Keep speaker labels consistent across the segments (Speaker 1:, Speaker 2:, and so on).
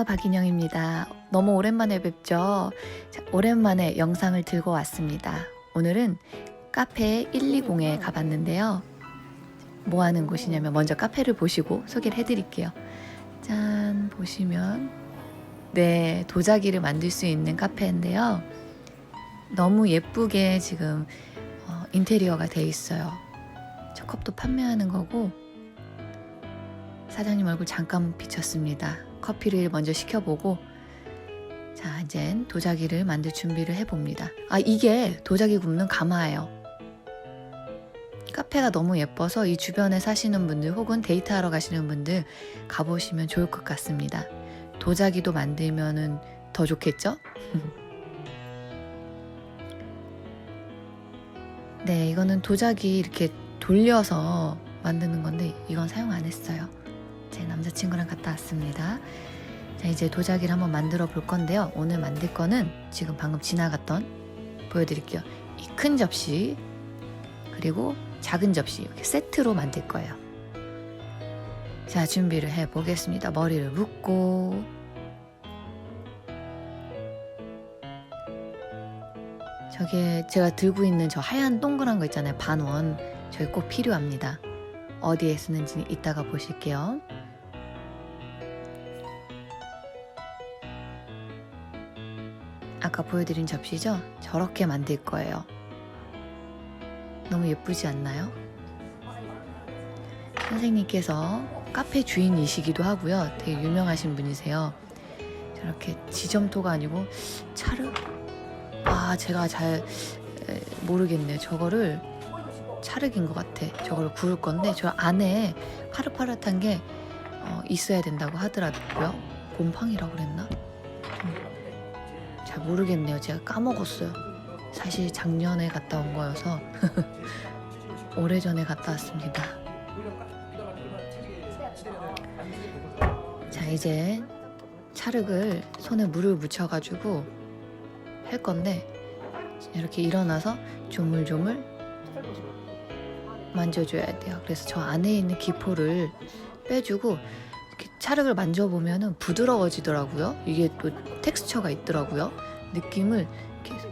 Speaker 1: 안녕하세요. 박인영입니다. 너무 오랜만에 뵙죠? 자, 오랜만에 영상을 들고 왔습니다. 오늘은 카페 120에 가봤는데요. 뭐 하는 곳이냐면 먼저 카페를 보시고 소개를 해드릴게요. 짠, 보시면 네, 도자기를 만들 수 있는 카페인데요. 너무 예쁘게 지금 어, 인테리어가 돼 있어요. 저 컵도 판매하는 거고 사장님 얼굴 잠깐 비쳤습니다. 커피를 먼저 시켜보고 자 이제 도자기를 만들 준비를 해봅니다. 아 이게 도자기 굽는 가마예요. 카페가 너무 예뻐서 이 주변에 사시는 분들 혹은 데이트하러 가시는 분들 가보시면 좋을 것 같습니다. 도자기도 만들면은 더 좋겠죠? 네, 이거는 도자기 이렇게 돌려서 만드는 건데 이건 사용 안 했어요. 제 남자친구랑 갔다 왔습니다. 자, 이제 도자기를 한번 만들어 볼 건데요. 오늘 만들 거는 지금 방금 지나갔던 보여드릴게요. 이 큰 접시 그리고 작은 접시 이렇게 세트로 만들 거예요. 자, 준비를 해 보겠습니다. 머리를 묶고 저게 제가 들고 있는 저 하얀 동그란 거 있잖아요. 반원. 저게 꼭 필요합니다. 어디에 쓰는지 이따가 보실게요. 아까 보여드린 접시죠? 저렇게 만들 거예요. 너무 예쁘지 않나요? 선생님께서 카페 주인이시기도 하고요. 되게 유명하신 분이세요. 저렇게 지점토가 아니고 차르? 아, 제가 잘 에, 모르겠네요. 저거를 차르긴 것 같아. 저걸 구울 건데 저 안에 파릇파릇한 게 어, 있어야 된다고 하더라고요. 곰팡이라고 그랬나? 음, 잘 모르겠네요. 제가 까먹었어요. 사실 작년에 갔다 온 거여서 오래전에 갔다 왔습니다. 자 이제 찰흙을 손에 물을 묻혀가지고 할 건데 이렇게 일어나서 조물조물 만져줘야 돼요. 그래서 저 안에 있는 기포를 빼주고 이렇게 찰흙을 만져보면은 부드러워지더라고요. 이게 또 텍스처가 있더라고요. 느낌을 이렇게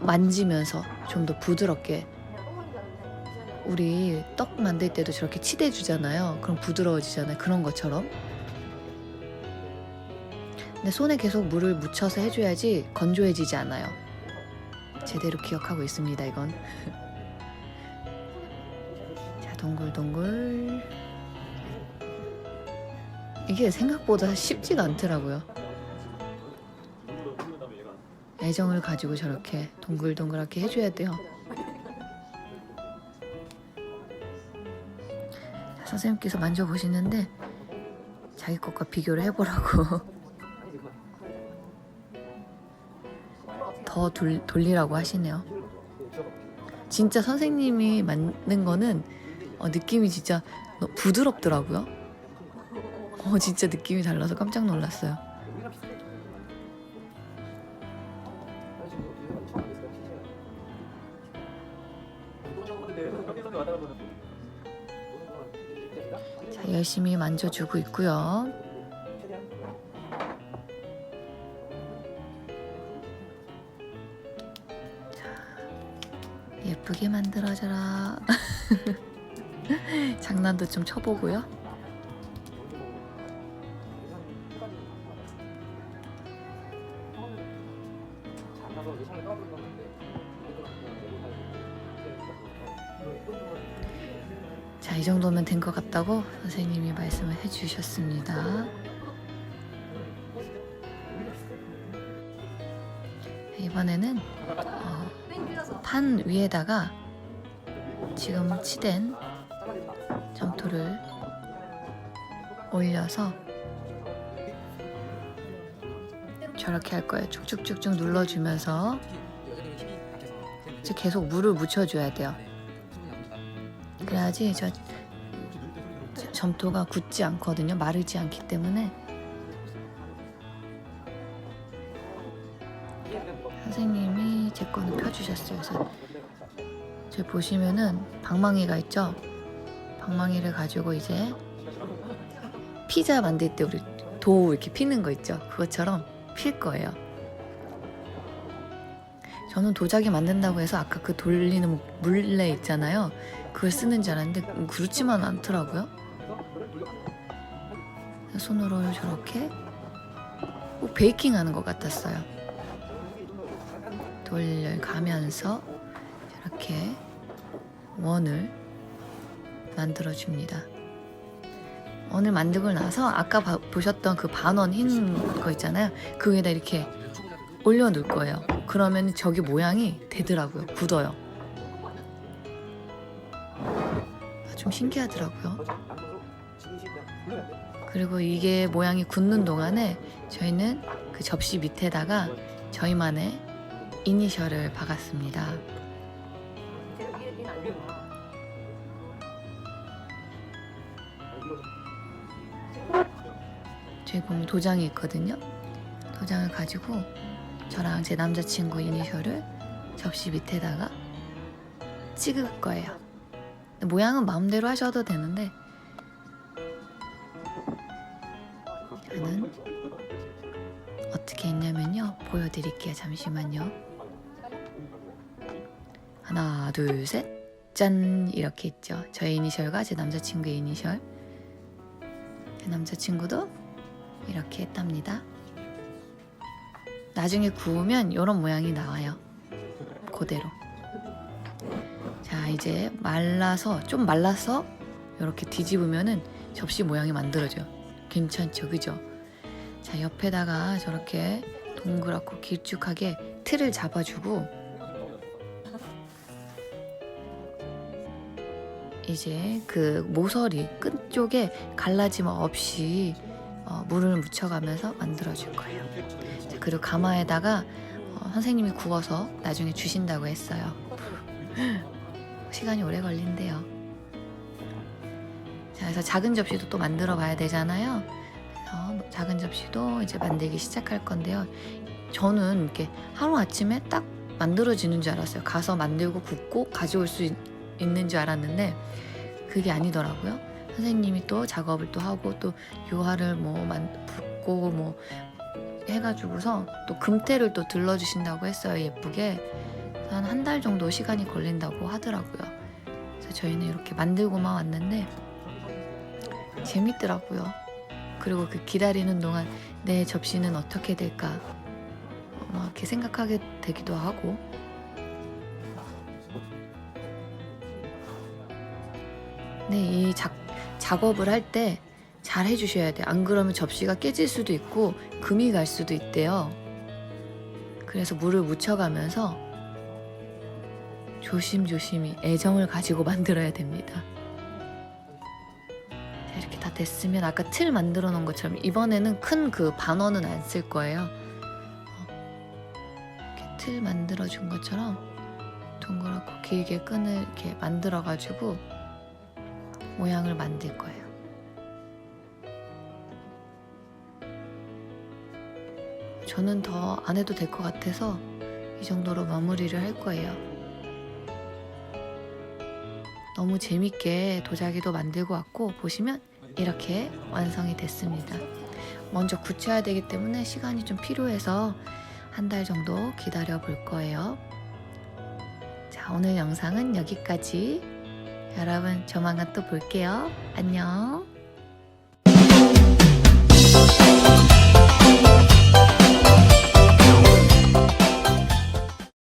Speaker 1: 만지면서 좀 더 부드럽게 우리 떡 만들 때도 저렇게 치대 주잖아요. 그럼 부드러워지잖아요. 그런 것처럼. 근데 손에 계속 물을 묻혀서 해줘야지 건조해지지 않아요. 제대로 기억하고 있습니다, 이건. 자, 동글동글. 이게 생각보다 쉽지가 않더라고요. 애정을 가지고 저렇게 동글동글하게 해줘야 돼요. 자, 선생님께서 만져보시는데 자기 것과 비교를 해보라고 더 돌, 돌리라고 하시네요. 진짜 선생님이 만든 거는 어, 느낌이 진짜 너- 부드럽더라고요. 어, 진짜 느낌이 달라서 깜짝 놀랐어요. 자, 열심히 만져주고 있고요. 자, 예쁘게 만들어져라. 장난도 좀 쳐보고요. 정도면 된 것 같다고 선생님이 말씀을 해주셨습니다. 이번에는 어, 판 위에다가 지금 치댄 점토를 올려서 저렇게 할 거예요. 쭉쭉쭉쭉 눌러주면서 계속 물을 묻혀줘야 돼요. 그래야지 저 저- 점토가 굳지 않거든요. 마르지 않기 때문에 선생님이 제 거는 펴주셨어요. 그래서 저기 보시면은 방망이가 있죠. 방망이를 가지고 이제 피자 만들 때 우리 도 이렇게 피는 거 있죠. 그것처럼 필 거예요. 저는 도자기 만든다고 해서 아까 그 돌리는 물레 있잖아요. 그걸 쓰는 줄 알았는데 그렇지만 않더라고요. 손으로 저렇게 꼭 베이킹 하는 것 같았어요. 돌려가면서 저렇게 원을 만들어 줍니다. 원을 만들고 나서 아까 봐- 보셨던 그 반원 흰 거 있잖아요. 그 위에다 이렇게 올려 놓을 거예요. 그러면 저기 모양이 되더라고요. 굳어요. 아, 좀 신기하더라고요. 그리고 이게 모양이 굳는 동안에 저희는 그 접시 밑에다가 저희만의 이니셜을 박았습니다. 저희 보면 도장이 있거든요. 도장을 가지고 저랑 제 남자친구 이니셜을 접시 밑에다가 찍을 거예요. 모양은 마음대로 하셔도 되는데 는 어떻게 했냐면요. 보여드릴게요. 잠시만요. 하나, 둘, 셋. 짠! 이렇게 있죠. 저의 이니셜과 제 남자친구의 이니셜. 제 남자친구도 이렇게 했답니다. 나중에 구우면 이런 모양이 나와요. 그대로. 자, 이제 말라서 좀 말라서 이렇게 뒤집으면은 접시 모양이 만들어져요. 괜찮죠, 그죠? 자, 옆에다가 저렇게 동그랗고 길쭉하게 틀을 잡아주고 이제 그 모서리 끝 쪽에 갈라짐 없이 어, 물을 묻혀가면서 만들어줄 거예요. 자, 그리고 가마에다가 어, 선생님이 구워서 나중에 주신다고 했어요. 시간이 오래 걸린대요. 자, 그래서 작은 접시도 또 만들어 봐야 되잖아요. 그래서 작은 접시도 이제 만들기 시작할 건데요. 저는 이렇게 하루 아침에 딱 만들어지는 줄 알았어요. 가서 만들고 굽고 가져올 수 있, 있는 줄 알았는데 그게 아니더라고요. 선생님이 또 작업을 또 하고 또 유화를 뭐 만, 붓고 뭐 해가지고서 또 금태를 또 들러주신다고 했어요. 예쁘게 한 한 달 정도 시간이 걸린다고 하더라고요. 그래서 저희는 이렇게 만들고만 왔는데 재밌더라고요. 그리고 그 기다리는 동안 내 접시는 어떻게 될까 막 이렇게 생각하게 되기도 하고 네, 이 작, 작업을 할 때 잘 해주셔야 돼요. 안 그러면 접시가 깨질 수도 있고 금이 갈 수도 있대요. 그래서 물을 묻혀가면서 조심조심히 애정을 가지고 만들어야 됩니다. 됐으면 아까 틀 만들어 놓은 것처럼 이번에는 큰 그 반원은 안 쓸 거예요. 어, 이렇게 틀 만들어 준 것처럼 동그랗고 길게 끈을 이렇게 만들어 가지고 모양을 만들 거예요. 저는 더 안 해도 될 것 같아서 이 정도로 마무리를 할 거예요. 너무 재밌게 도자기도 만들고 왔고 보시면 이렇게 완성이 됐습니다. 먼저 굳혀야 되기 때문에 시간이 좀 필요해서 한 달 정도 기다려 볼 거예요. 자, 오늘 영상은 여기까지. 여러분 조만간 또 볼게요. 안녕.